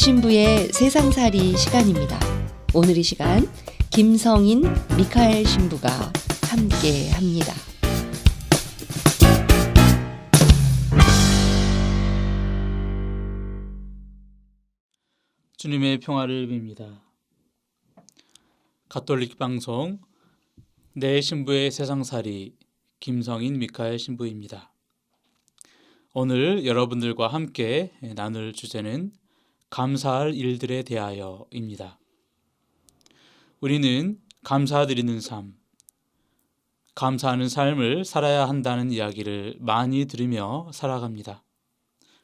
내 신부의 세상살이 시간입니다. 오늘 이 시간 김성인 미카엘 신부가 함께 합니다. 주님의 평화를 빕니다. 가톨릭 방송 내 신부의 세상살이 김성인 미카엘 신부입니다. 오늘 여러분들과 함께 나눌 주제는 감사할 일들에 대하여입니다. 우리는 감사드리는 삶, 감사하는 삶을 살아야 한다는 이야기를 많이 들으며 살아갑니다.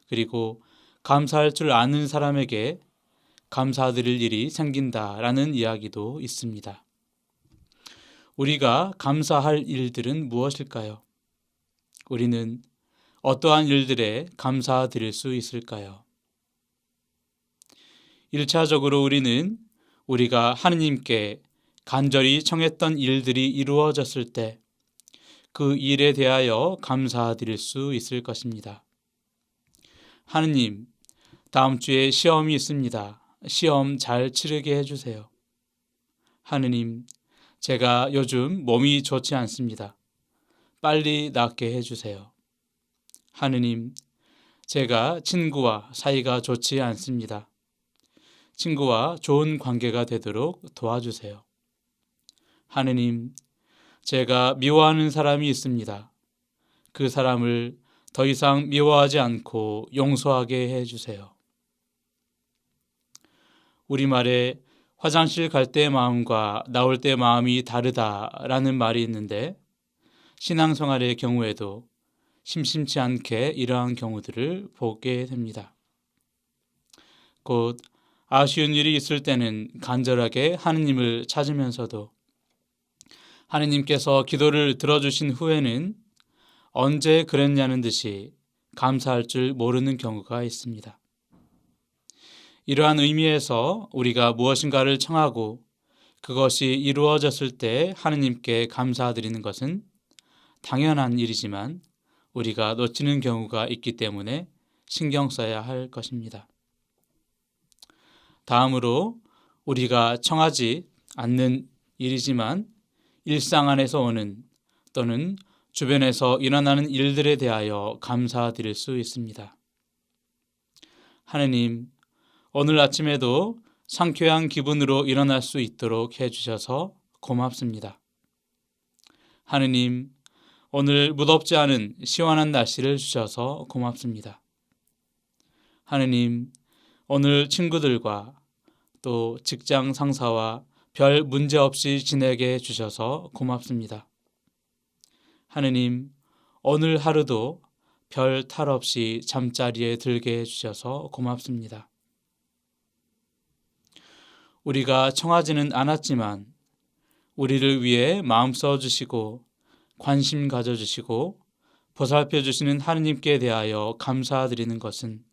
그리고 감사할 줄 아는 사람에게 감사드릴 일이 생긴다라는 이야기도 있습니다. 우리가 감사할 일들은 무엇일까요? 우리는 어떠한 일들에 감사드릴 수 있을까요? 1차적으로 우리는 우리가 하느님께 간절히 청했던 일들이 이루어졌을 때 그 일에 대하여 감사드릴 수 있을 것입니다. 하느님, 다음 주에 시험이 있습니다. 시험 잘 치르게 해주세요. 하느님, 제가 요즘 몸이 좋지 않습니다. 빨리 낫게 해주세요. 하느님, 제가 친구와 사이가 좋지 않습니다. 친구와 좋은 관계가 되도록 도와주세요. 하느님, 제가 미워하는 사람이 있습니다. 그 사람을 더 이상 미워하지 않고 용서하게 해주세요. 우리말에 화장실 갈때 마음과 나올 때 마음이 다르다라는 말이 있는데 신앙생활의 경우에도 심심치 않게 이러한 경우들을 보게 됩니다. 곧 아쉬운 일이 있을 때는 간절하게 하느님을 찾으면서도 하느님께서 기도를 들어주신 후에는 언제 그랬냐는 듯이 감사할 줄 모르는 경우가 있습니다. 이러한 의미에서 우리가 무엇인가를 청하고 그것이 이루어졌을 때 하느님께 감사드리는 것은 당연한 일이지만 우리가 놓치는 경우가 있기 때문에 신경 써야 할 것입니다. 다음으로 우리가 청하지 않는 일이지만 일상 안에서 오는 또는 주변에서 일어나는 일들에 대하여 감사드릴 수 있습니다. 하느님, 오늘 아침에도 상쾌한 기분으로 일어날 수 있도록 해주셔서 고맙습니다. 하느님, 오늘 무덥지 않은 시원한 날씨를 주셔서 고맙습니다. 하느님, 오늘 친구들과 또 직장 상사와 별 문제 없이 지내게 해주셔서 고맙습니다. 하느님, 오늘 하루도 별 탈 없이 잠자리에 들게 해주셔서 고맙습니다. 우리가 청하지는 않았지만 우리를 위해 마음 써주시고 관심 가져주시고 보살펴 주시는 하느님께 대하여 감사드리는 것은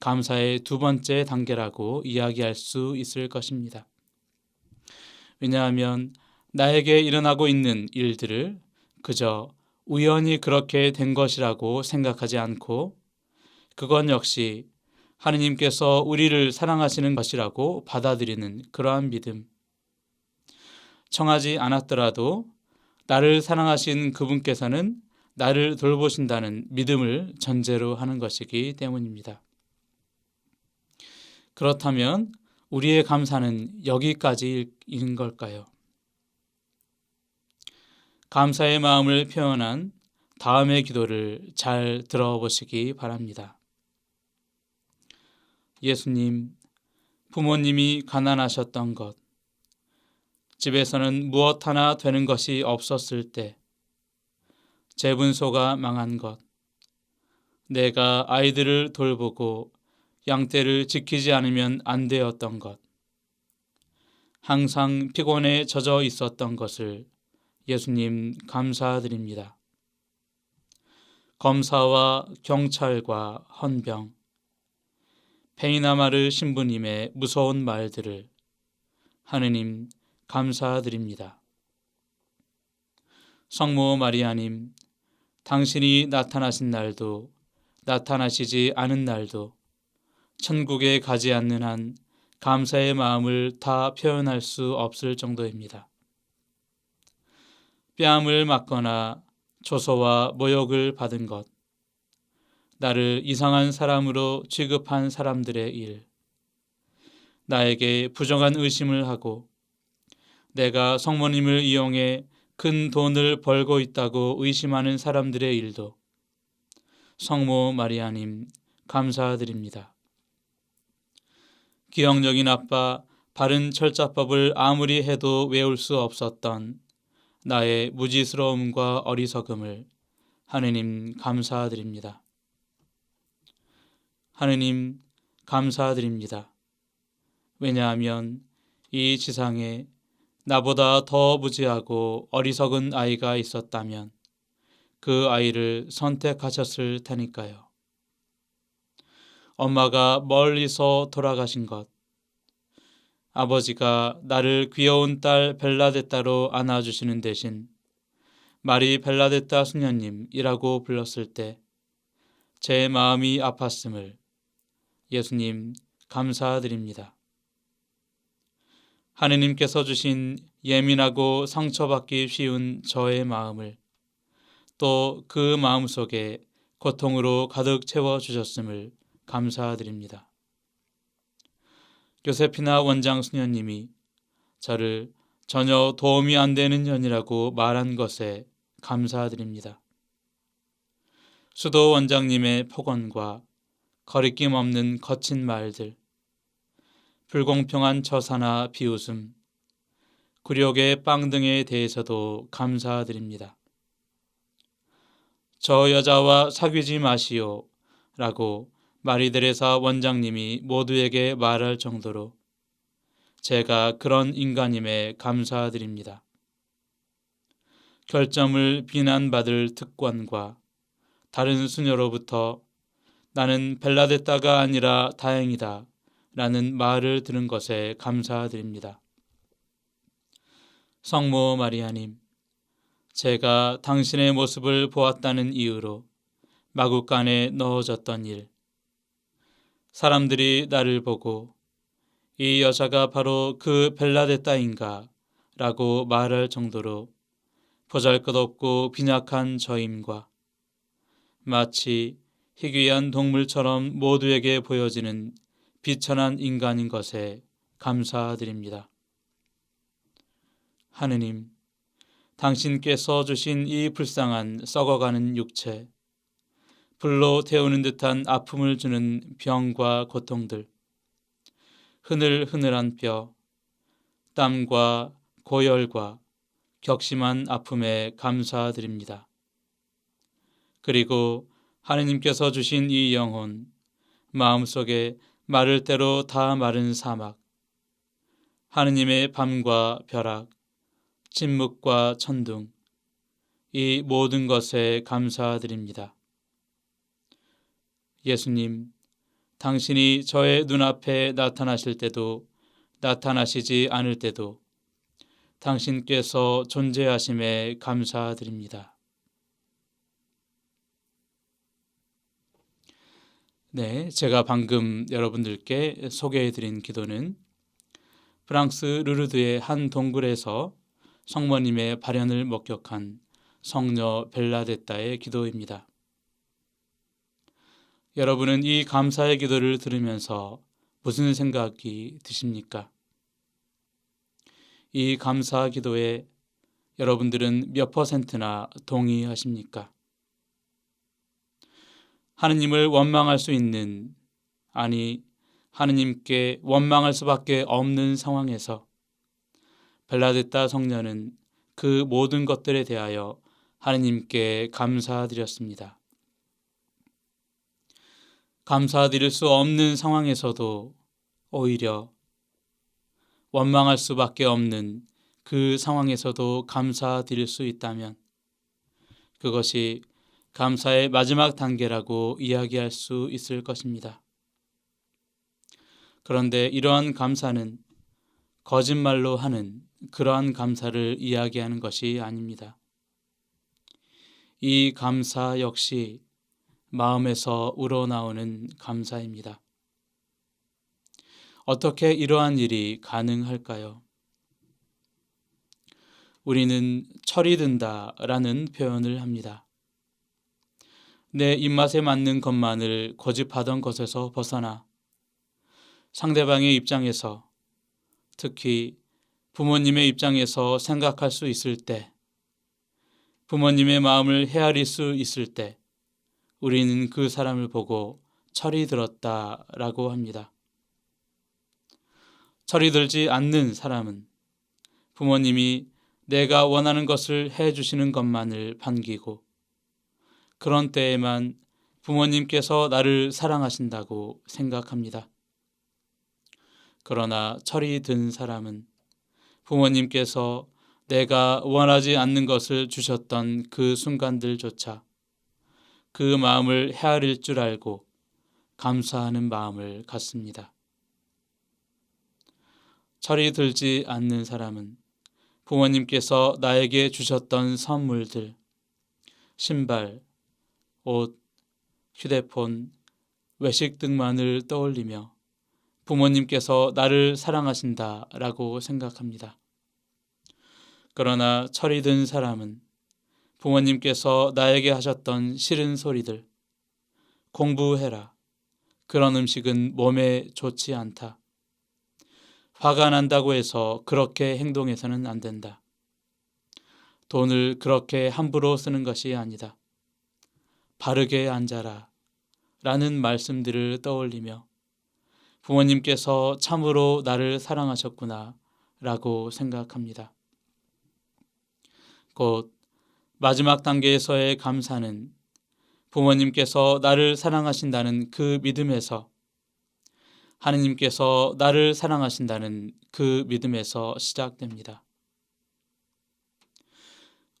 감사의 두 번째 단계라고 이야기할 수 있을 것입니다. 왜냐하면 나에게 일어나고 있는 일들을 그저 우연히 그렇게 된 것이라고 생각하지 않고 그건 역시 하느님께서 우리를 사랑하시는 것이라고 받아들이는 그러한 믿음. 청하지 않았더라도 나를 사랑하신 그분께서는 나를 돌보신다는 믿음을 전제로 하는 것이기 때문입니다. 그렇다면 우리의 감사는 여기까지인 걸까요? 감사의 마음을 표현한 다음의 기도를 잘 들어보시기 바랍니다. 예수님, 부모님이 가난하셨던 것, 집에서는 무엇 하나 되는 것이 없었을 때, 재분소가 망한 것, 내가 아이들을 돌보고 양떼를 지키지 않으면 안 되었던 것, 항상 피곤에 젖어 있었던 것을 예수님 감사드립니다. 검사와 경찰과 헌병, 페이나마르 신부님의 무서운 말들을 하느님 감사드립니다. 성모 마리아님, 당신이 나타나신 날도 나타나시지 않은 날도 천국에 가지 않는 한 감사의 마음을 다 표현할 수 없을 정도입니다. 뺨을 맞거나 조소와 모욕을 받은 것, 나를 이상한 사람으로 취급한 사람들의 일, 나에게 부정한 의심을 하고 내가 성모님을 이용해 큰 돈을 벌고 있다고 의심하는 사람들의 일도 성모 마리아님 감사드립니다. 기억력이 나빠 바른 철자법을 아무리 해도 외울 수 없었던 나의 무지스러움과 어리석음을 하느님 감사드립니다. 하느님 감사드립니다. 왜냐하면 이 지상에 나보다 더 무지하고 어리석은 아이가 있었다면 그 아이를 선택하셨을 테니까요. 엄마가 멀리서 돌아가신 것, 아버지가 나를 귀여운 딸 벨라데따로 안아주시는 대신 마리 벨라데따 수녀님이라고 불렀을 때 제 마음이 아팠음을 예수님 감사드립니다. 하느님께서 주신 예민하고 상처받기 쉬운 저의 마음을 또 그 마음 속에 고통으로 가득 채워 주셨음을 감사드립니다. 요세피나 원장 수녀님이 저를 전혀 도움이 안 되는 년이라고 말한 것에 감사드립니다. 수도 원장님의 폭언과 거리낌 없는 거친 말들, 불공평한 처사나 비웃음, 굴욕의 빵 등에 대해서도 감사드립니다. 저 여자와 사귀지 마시오 라고 마리데레사 원장님이 모두에게 말할 정도로 제가 그런 인간임에 감사드립니다. 결점을 비난받을 특권과 다른 수녀로부터 나는 벨라데따가 아니라 다행이다 라는 말을 들은 것에 감사드립니다. 성모 마리아님, 제가 당신의 모습을 보았다는 이유로 마구간에 넣어졌던 일, 사람들이 나를 보고 이 여자가 바로 그 벨라데따인가 라고 말할 정도로 보잘 것 없고 빈약한 저임과 마치 희귀한 동물처럼 모두에게 보여지는 비천한 인간인 것에 감사드립니다. 하느님, 당신께서 주신 이 불쌍한 썩어가는 육체, 불로 태우는 듯한 아픔을 주는 병과 고통들, 흐늘흐늘한 뼈, 땀과 고열과 격심한 아픔에 감사드립니다. 그리고 하느님께서 주신 이 영혼, 마음속에 마를 대로 다 마른 사막, 하느님의 밤과 벼락, 침묵과 천둥, 이 모든 것에 감사드립니다. 예수님, 당신이 저의 눈앞에 나타나실 때도 나타나시지 않을 때도 당신께서 존재하심에 감사드립니다. 네, 제가 방금 여러분들께 소개해드린 기도는 프랑스 르르드의 한 동굴에서 성모님의 발현을 목격한 성녀 벨라데따의 기도입니다. 여러분은 이 감사의 기도를 들으면서 무슨 생각이 드십니까? 이 감사 기도에 여러분들은 몇 퍼센트나 동의하십니까? 하느님을 원망할 수 있는, 아니, 하느님께 원망할 수밖에 없는 상황에서 벨라데타 성녀는 그 모든 것들에 대하여 하느님께 감사드렸습니다. 감사드릴 수 없는 상황에서도 오히려 원망할 수밖에 없는 그 상황에서도 감사드릴 수 있다면 그것이 감사의 마지막 단계라고 이야기할 수 있을 것입니다. 그런데 이러한 감사는 거짓말로 하는 그러한 감사를 이야기하는 것이 아닙니다. 이 감사 역시 마음에서 우러나오는 감사입니다. 어떻게 이러한 일이 가능할까요? 우리는 철이 든다 라는 표현을 합니다. 내 입맛에 맞는 것만을 고집하던 것에서 벗어나 상대방의 입장에서 특히 부모님의 입장에서 생각할 수 있을 때 부모님의 마음을 헤아릴 수 있을 때 우리는 그 사람을 보고 철이 들었다 라고 합니다. 철이 들지 않는 사람은 부모님이 내가 원하는 것을 해 주시는 것만을 반기고 그런 때에만 부모님께서 나를 사랑하신다고 생각합니다. 그러나 철이 든 사람은 부모님께서 내가 원하지 않는 것을 주셨던 그 순간들조차 그 마음을 헤아릴 줄 알고 감사하는 마음을 갖습니다. 철이 들지 않는 사람은 부모님께서 나에게 주셨던 선물들, 신발, 옷, 휴대폰, 외식 등만을 떠올리며 부모님께서 나를 사랑하신다 라고 생각합니다. 그러나 철이 든 사람은 부모님께서 나에게 하셨던 싫은 소리들, 공부해라. 그런 음식은 몸에 좋지 않다. 화가 난다고 해서 그렇게 행동해서는 안 된다. 돈을 그렇게 함부로 쓰는 것이 아니다. 바르게 앉아라. 라는 말씀들을 떠올리며 부모님께서 참으로 나를 사랑하셨구나. 라고 생각합니다. 곧 마지막 단계에서의 감사는 부모님께서 나를 사랑하신다는 그 믿음에서 하느님께서 나를 사랑하신다는 그 믿음에서 시작됩니다.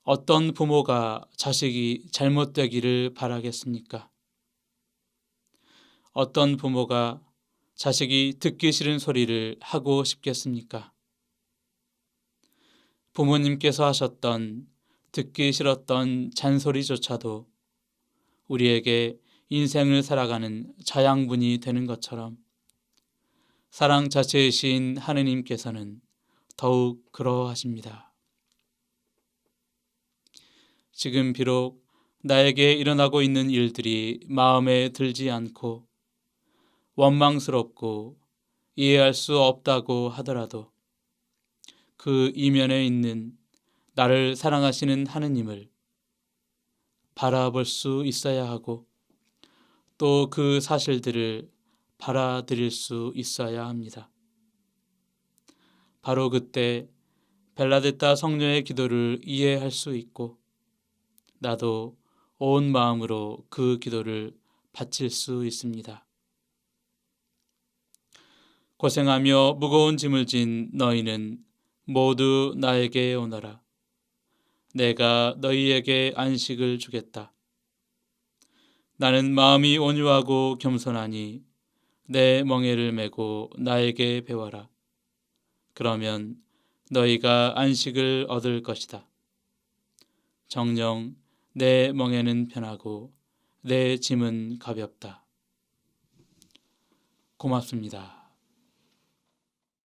어떤 부모가 자식이 잘못되기를 바라겠습니까? 어떤 부모가 자식이 듣기 싫은 소리를 하고 싶겠습니까? 부모님께서 하셨던 듣기 싫었던 잔소리조차도 우리에게 인생을 살아가는 자양분이 되는 것처럼 사랑 자체이신 하느님께서는 더욱 그러하십니다. 지금 비록 나에게 일어나고 있는 일들이 마음에 들지 않고 원망스럽고 이해할 수 없다고 하더라도 그 이면에 있는 나를 사랑하시는 하느님을 바라볼 수 있어야 하고 또 그 사실들을 받아들일 수 있어야 합니다. 바로 그때 벨라데타 성녀의 기도를 이해할 수 있고 나도 온 마음으로 그 기도를 바칠 수 있습니다. 고생하며 무거운 짐을 진 너희는 모두 나에게 오너라. 내가 너희에게 안식을 주겠다. 나는 마음이 온유하고 겸손하니 내 멍에를 메고 나에게 배워라. 그러면 너희가 안식을 얻을 것이다. 정령 내 멍에는 편하고 내 짐은 가볍다. 고맙습니다.